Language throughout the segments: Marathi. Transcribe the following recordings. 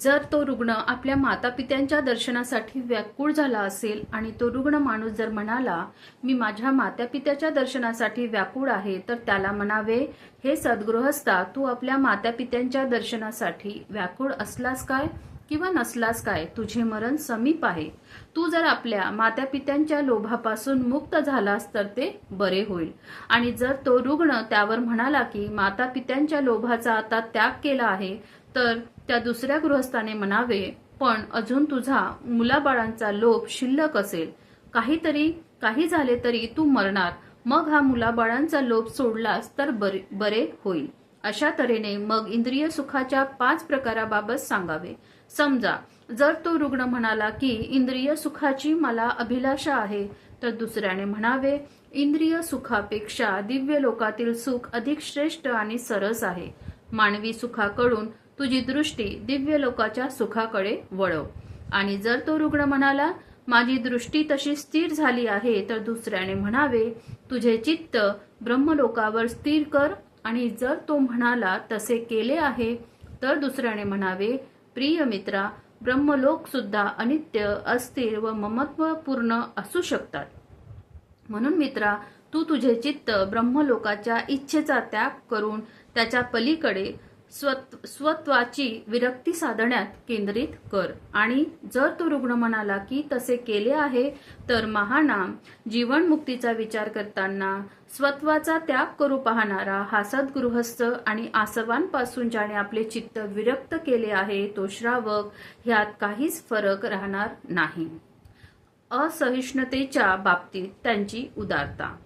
जर तो रुग्ण आपल्या मातापित्यांच्या दर्शनासाठी व्याकुळ झाला असेल आणि तो रुग्ण माणूस जर म्हणाला मी माझ्या मातापित्याच्या दर्शनासाठी व्याकुळ आहे तर त्याला म्हणावे हे सद्गृहस्था तू आपल्या मातापित्यांच्या दर्शनासाठी व्याकुळ असलास काय किंवा नसलास काय? तुझे मरण समीप आहे. तू जर आपल्या मातापित्यांच्या लोभापासून मुक्त झालास तर ते बरे होईल. आणि जर तो रुग्ण त्यावर म्हणाला की मातापित्यांच्या लोभाचा आता त्याग केला आहे तर त्या दुसऱ्या गृहस्थाने म्हणावे पण अजून तुझा मुलाबाळांचा लोभ शिल्लक असेल. काहीतरी काही झाले तरी तू मरणार. मग हा मुलाबाळांचा लोभ सोडलास तर बरे बरे होईल. अशा तऱ्हेने मग इंद्रिय सुखाच्या पाच प्रकाराबाबत सांगावे. समजा जर तो रुग्ण म्हणाला की इंद्रिय सुखाची मला अभिलाषा आहे तर दुसऱ्याने म्हणावे इंद्रिय सुखापेक्षा दिव्य लोकातील सुख अधिक श्रेष्ठ आणि सरस आहे. मानवी सुखाकडून तुझी दृष्टी दिव्य लोकाच्या सुखाकडे वळव. आणि जर तो रुग्ण म्हणाला माझी दृष्टी तशी स्थिर झाली आहे तर दुसऱ्याने म्हणावे तुझे चित्त ब्रह्मलोकावर स्थिर कर. आणि जर तो म्हणाला तसे केले आहे तर दुसऱ्याने म्हणावे प्रिय मित्रा ब्रह्मलोक सुद्धा अनित्य अस्थिर व ममत्वपूर्ण असू शकतात. म्हणून मित्रा तू तुझे चित्त ब्रह्मलोकाच्या इच्छेचा त्याग करून त्याच्या पलीकडे स्वत स्वत्वाची विरक्ती साधण्यात केंद्रित कर. आणि जर तो रुग्ण म्हणाला की तसे केले आहे तर महानाम जीवनमुक्तीचा विचार करताना स्वत्वाचा त्याग करू पाहणारा हा सद्गृहस्थ आणि आसवांपासून ज्याने आपले चित्त विरक्त केले आहे तो श्रावक ह्यात काहीच फरक राहणार नाही. असहिष्णुतेच्या बाबतीत त्यांची उदारता.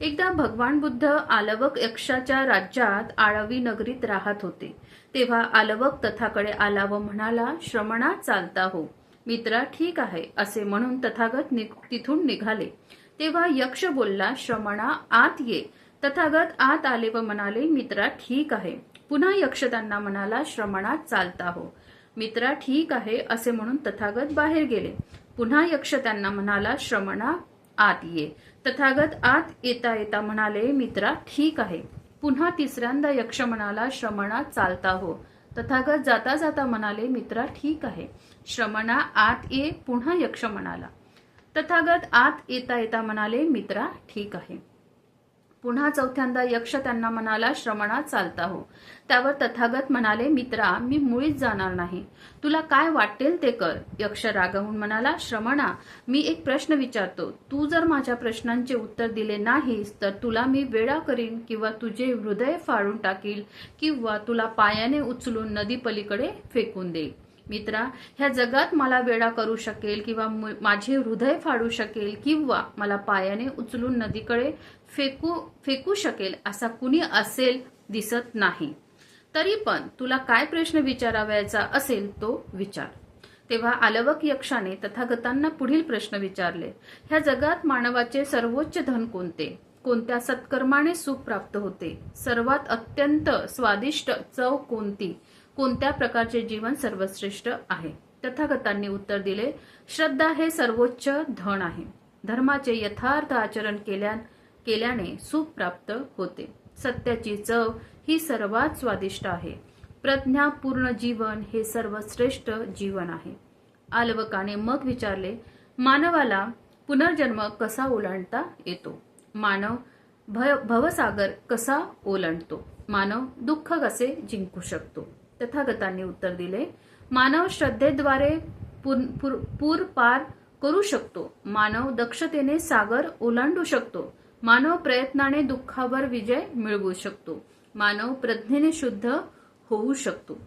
एकदा भगवान बुद्ध आलवक यक्षाच्या राज्यात आळवी नगरीत राहत होते. तेव्हा आलवक तथाकडे आला व म्हणाला श्रमणा चालता हो. मित्रा ठीक आहे असे म्हणून तथागत नि- तिथून निघाले. तेव्हा यक्ष बोलला श्रमणा आत ये. तथागत आत आले व म्हणाले मित्रा ठीक आहे. पुन्हा यक्ष त्यांना म्हणाला श्रमणा चालता हो. मित्रा ठीक आहे असे म्हणून तथागत बाहेर गेले. पुन्हा यक्ष त्यांना म्हणाला श्रमणा आत ये. तथागत आत येता येता म्हणाले मित्रा ठीक आहे. पुन्हा तिसऱ्यांदा यक्ष म्हणाला श्रमणा चालता हो. तथागत जाता जाता म्हणाले मित्रा ठीक आहे. श्रमणा आत ये पुन्हा यक्ष म्हणाला तथागत आत येता येता म्हणाले मित्रा ठीक आहे. पुन्हा चौथ्यांदा यक्ष त्यांना म्हणाला श्रमणा चालता हो. त्यावर तथागत म्हणाले मित्रा मी मुळीच जाणार नाही. तुला काय वाटेल ते कर. यक्ष रागावून म्हणाला श्रमणा मी एक प्रश्न विचारतो. तू जर माझ्या प्रश्नांचे उत्तर दिले नाहीस तर तुला मी वेळा करीन किंवा तुझे हृदय फाडून टाकील किंवा तुला पायाने उचलून नदी पलीकडे फेकून देईल. मित्रा ह्या जगात मला वेळा करू शकेल किंवा माझे हृदय फाडू शकेल किंवा मला पायाने उचलून नदीकडे फेकू फेकू शकेल असा कुणी असेल दिसत नाही. तरी पण तुला काय प्रश्न विचारावयाचा असेल तो विचार. तेव्हा आलवक यक्षाने तथागतांना पुढील प्रश्न विचारले ह्या जगात मानवाचे सर्वोच्च धन कोणते? कोणत्या सत्कर्माने सुख प्राप्त होते? सर्वात अत्यंत स्वादिष्ट चव कोणती? कोणत्या प्रकारचे जीवन सर्वश्रेष्ठ आहे? तथागतांनी उत्तर दिले श्रद्धा हे सर्वोच्च धन आहे. धर्माचे यथार्थ आचरण केल्या केल्याने सुख प्राप्त होते. सत्याची चव ही सर्वात स्वादिष्ट आहे. प्रज्ञापूर्ण जीवन हे सर्वश्रेष्ठ जीवन आहे. आलवकाने मग विचारले मानवाला पुनर्जन्म कसा ओलांडता येतो? मानव भय भवसागर कसा ओलांडतो? मानव दुःख कसे जिंकू शकतो? तथागतांनी उत्तर दिले. मानव श्रद्धेद्वारे पूर- पूर पूर पार करू शकतो. मानव दक्षतेने सागर ओलांडू शकतो. मानव प्रयत्नाने दुःखावर विजय मिळवू शकतो. मानव प्रज्ञेने शुद्ध होऊ शकतो.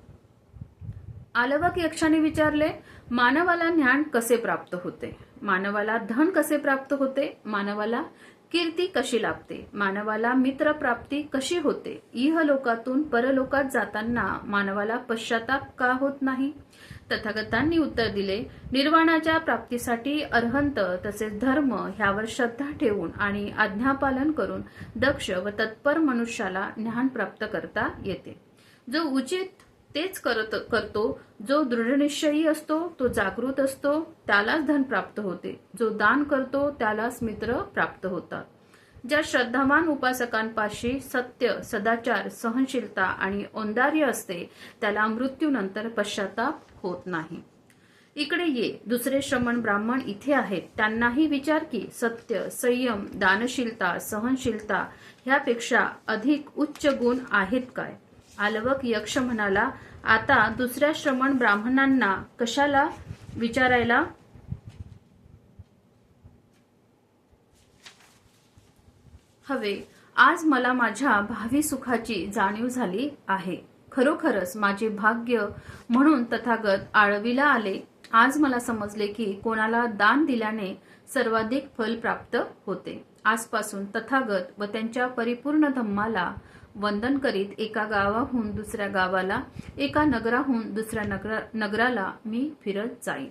आलवक यक्षाने विचारले मानवाला ज्ञान कसे प्राप्त होते? मानवाला धन कसे प्राप्त होते? मानवाला कीर्ती कशी लाभते? मानवाला मित्र प्राप्ती कशी होते? इहलोकातून परलोकात जाताना मानवाला पश्चाताप का होत नाही? तथागतांनी उत्तर दिले निर्वाणाच्या प्राप्तीसाठी अर्हंत तसेच धर्म ह्यावर श्रद्धा ठेवून आणि आज्ञापालन करून दक्ष व तत्पर मनुष्याला ज्ञान प्राप्त करता येते. जो उचित तेच करत करतो. जो दृढनिश्चयी असतो तो जागृत असतो त्यालाच धन प्राप्त होते. जो दान करतो त्यालाच मित्र प्राप्त होतात. ज्या श्रद्धावान उपासकांपाशी सत्य सदाचार सहनशीलता आणि औंदार्य असते त्याला मृत्यूनंतर पश्चाताप होत नाही. इकडे ये. दुसरे श्रमण ब्राह्मण इथे आहेत. त्यांनाही विचार की सत्य संयम दानशीलता सहनशीलता ह्यापेक्षा अधिक उच्च गुण आहेत काय? आलवक यक्ष म्हणाला आता दुसऱ्या श्रमण ब्राह्मणांना कशाला विचारायला? हवे आज मला माझ्या भावी सुखाची जाणीव झाली आहे. खरोखरच माझे भाग्य म्हणून तथागत आळवीला आले. आज मला समजले की कोणाला दान दिल्याने सर्वाधिक फल प्राप्त होते. आजपासून तथागत व त्यांच्या परिपूर्ण धम्माला वंदन करीत एका गावाहून दुसऱ्या गावाला एका नगराहून दुसऱ्या नगरा नगराला मी फिरत जाईन.